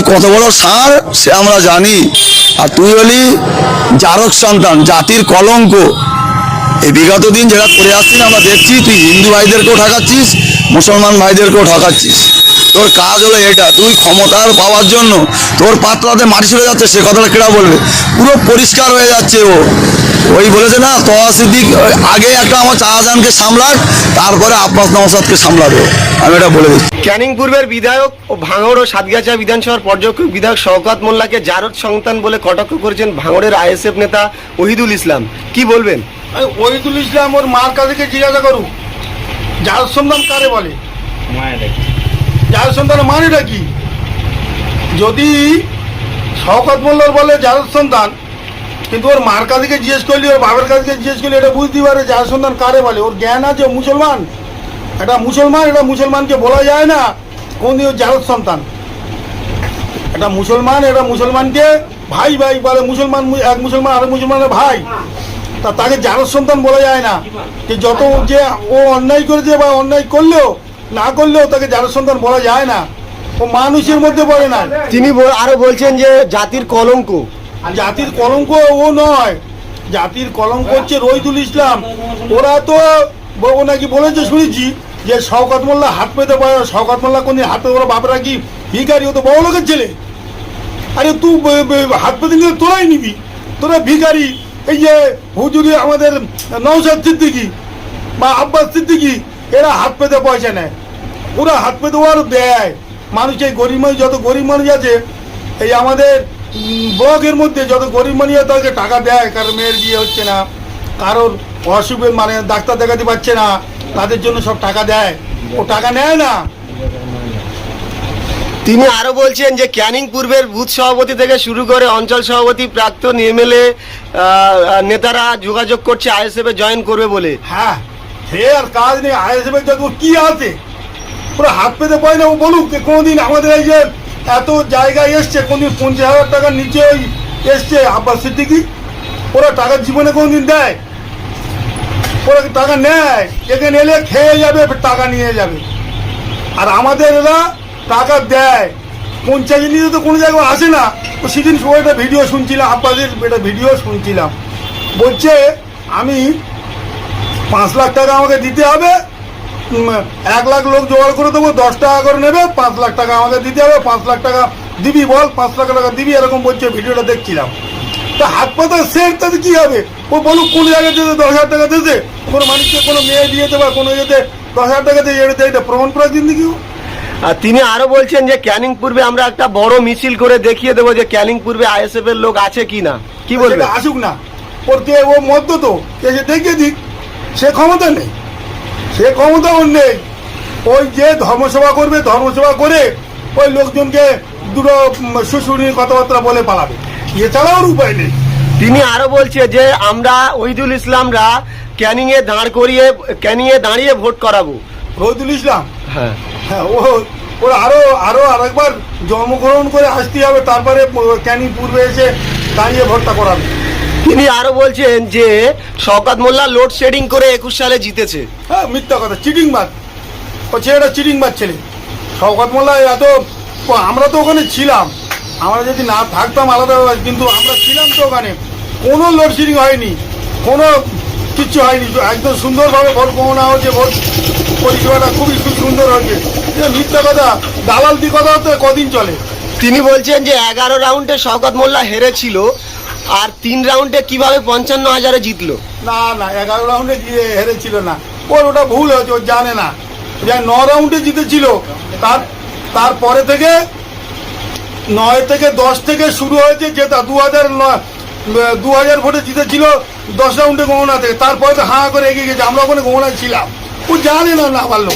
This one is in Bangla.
তুই কত বড় সার, সে আমরা জানি। আর তুই হলি জারক সন্তান, জাতির কলঙ্ক। এই বিগত দিন যেটা করে আসছিস, আমরা দেখছি, তুই হিন্দু ভাইদেরকেও ঠকাচ্ছিস, মুসলমান ভাইদেরকেও ঠকাচ্ছিস। তোর কাজ হলো এটা, তুই ক্ষমতার পাওয়ার জন্য তোর পাত্রাতে মাটি চলে যাচ্ছে, সে কথাটা কেটা বলবে? পুরো পরিষ্কার হয়ে যাচ্ছে ও। ওই বলেছে না তোয়া সিদ্দিক আগে একটা আমার শাহজাহানকে সামলাক, তারপরে আব্বাস নওসাদকে সামলাবে আমি এটা বলে দিচ্ছি। ক্যানিং পূর্বের বিধায়ক ও ভাঙড় ও সাতগাছা বিধানসভার পর্যবেক্ষক বিধায়ক শওকত মোল্লাকে জারদ সন্তান বলে কটাক্ষ করেছেন ভাঙড়ের আইএসএফ নেতা ওহিদুল ইসলাম। কি বলবেন? ওহিদুল ইসলাম ওর মার কাছে জিজ্ঞাসা করুক। যার সন্তান কারে বলে? যার সন্তান মানেটা কি? যদি শওকত মোল্লার বলে যার সন্তান কিন্তু ওর মার কাছে জিজ্ঞেস করলি ওর বাবার কাছে জিজ্ঞেস করলি এটা বুঝতে পারে যার সন্তান কারে বলে? ওর জ্ঞান আছে মুসলমান। এটা মুসলমান এটা মুসলমানকে বলা যায় না কোন দিন জারদ সন্তান। এটা মুসলমান এটা মুসলমানকে ভাই ভাই বলে মুসলমান এক মুসলমান আরেক মুসলমানের ভাই। তা তাকে জারদ সন্তান বলা যায় না। যে যত যে ও অন্যায় করেছে বা অন্যায় করলেও না করলেও তাকে জারদ সন্তান বলা যায় না। ও মানুষের মধ্যে পড়ে না। তিনি আরও বলছেন যে জাতির কলঙ্ক। জাতির কলঙ্ক ও নয়। জাতির কলঙ্ক হচ্ছে রহিদুল ইসলাম। ওরা তো নাকি বলেছে শুনেছি। যে শওকত মোল্লা হাত পেতে পারে শওকত মোল্লা কোনদিন হাত পেতে পারে বাপরা কি ভিখারি ও তো বড় লোকের ছেলে আরে তুই হাত পেতে নিয়ে তোরাই নিবি তোরা ভিখারি এই যে হুজুরি আমাদের নৌসাদ সিদ্দিকি বা আব্বাস সিদ্দিকি এরা হাত পেতে পয়সা নেয় ওরা হাত পেতে ওরা দেয় মানুষ এই গরিব মানুষ যত গরিব মানুষ আছে এই আমাদের ব্লকের মধ্যে যত গরিব মানুষ আছে তাদেরকে টাকা দেয় কারোর মেয়ের বিয়ে হচ্ছে না কারোর অসুখে মানে ডাক্তার দেখাতে পারছে না তাদের জন্য সব টাকা দেয়। ও টাকা নেয় না। তিনি আরও বলছেন যে ক্যানিং পূর্বের বুথ সভাপতি থেকে শুরু করে অঞ্চল সভাপতি প্রাক্তন এমএলএ নেতারা যোগাযোগ করছে আইএসএফ এ জয়েন করবে বলে। হ্যাঁ সে আর কাজ নেই আইএসএফের যত কি আছে। পুরো হাত পেতে পায় না ও বলুক যে কোনোদিন আমাদের এই যে এত জায়গায় এসছে কোনদিন পঞ্চাশ হাজার টাকার নিচে এসছে আব্বাস সিদ্দিকি। ওরা টাকা জীবনে কোনোদিন দেয়? ওরা টাকা নেয় এখানে এলে খেয়ে যাবে টাকা নিয়ে যাবে। আর আমাদের এরা টাকা দেয়। পঞ্চায়েত নিয়ে তো কোনো জায়গায় আসে না। তো সেদিন সবাই একটা ভিডিও শুনছিলাম আব্বাসের একটা ভিডিও শুনছিলাম। বলছে, আমি পাঁচ লাখ টাকা আমাকে দিতে হবে। এক লাখ লোক জোগাড় করে দেবো, দশ টাকা করে নেবে, পাঁচ লাখ টাকা আমাকে দিতে হবে, পাঁচ লাখ টাকা দিবি বল, পাঁচ লাখ টাকা দিবি, এরকম বলছে, ভিডিওটা দেখছিলাম। তা হাত পাতা সেট তাতে কি হবে? ও বলুক কোন জায়গায় যেতে দশ হাজার টাকা দিতে কোনো মানুষকে কোনো মেয়ে দিয়েতে বা কোনো ইয়েতে দশ হাজার টাকা দিয়ে এটা এটা প্রমাণ করা জিন্দিগি আর তিনি আরও বলছেন যে ক্যানিং পূর্বে আমরা একটা বড় মিছিল করে দেখিয়ে দেবো যে ক্যানিং পূর্বে আইএসএফ এর লোক আছে কিনা কি বলবে আসুক না। ওর কে ও মধ্য তো এসে দেখিয়ে দিক। সে ক্ষমতা নেই। সে ক্ষমতা ওর নেই। ওই যে ধর্মসভা করবে ধর্মসভা করে ওই লোকজনকে দুটো শুশুনির কথাবার্তা বলে পালাবে। এছাড়া ওর উপায় নেই। তিনি আরও বলছে যে আমরা ওইদুল ইসলামরা ক্যানিং এ দাঁড় করিয়ে ক্যানিং এ দাঁড়িয়ে ভোট করাবো। রহিদুল ইসলাম? হ্যাঁ। হ্যাঁ ও ওর আরও আরও আরেকবার জন্মগ্রহণ করে আসতে হবে তারপরে ক্যানি পূর্বে এসে দাঁড়িয়ে ভোটটা করাবে। তিনি আরও বলছেন যে শওকত মোল্লা লোড শেডিং করে একুশ সালে জিতেছে। হ্যাঁ মিথ্যা কথা চিটিং বাদ ও ছেলেটা চিটিং বাদ ছেলে। শওকত মোল্লা এত আমরা তো ওখানে ছিলাম। আমরা যদি না থাকতাম আলাদা ব্যাপার, কিন্তু আমরা ছিলাম তো ওখানে। কোনো লোডশেডিং হয়নি কোনো কিচ্ছু হয়নি। একদম সুন্দরভাবে ভোট গণনা হচ্ছে ভোট পরিষেবাটা খুবই খুব সুন্দর এটা মিথ্যা কথা দালাল দি কথা তো কদিন চলে। তিনি বলছেন যে এগারো রাউন্ডে শওকত মোল্লা হেরেছিল আর তিন রাউন্ডে কীভাবে পঞ্চান্ন হাজারে জিতলো? না না এগারো রাউন্ডে হেরেছিল না। ওর ওটা ভুল হয়েছে ও জানে না। যে ন রাউন্ডে জিতেছিল তার তারপরে থেকে নয় থেকে দশ থেকে শুরু হয়েছে যেটা দু হাজার দু হাজার ভোটে জিতেছিল দশ রাউন্ডে গণনা থেকে তারপরে তো হাঁ করে এগিয়ে গেছে, আমরা ওখানে গণনায় ছিলাম। ও জানে না না পারল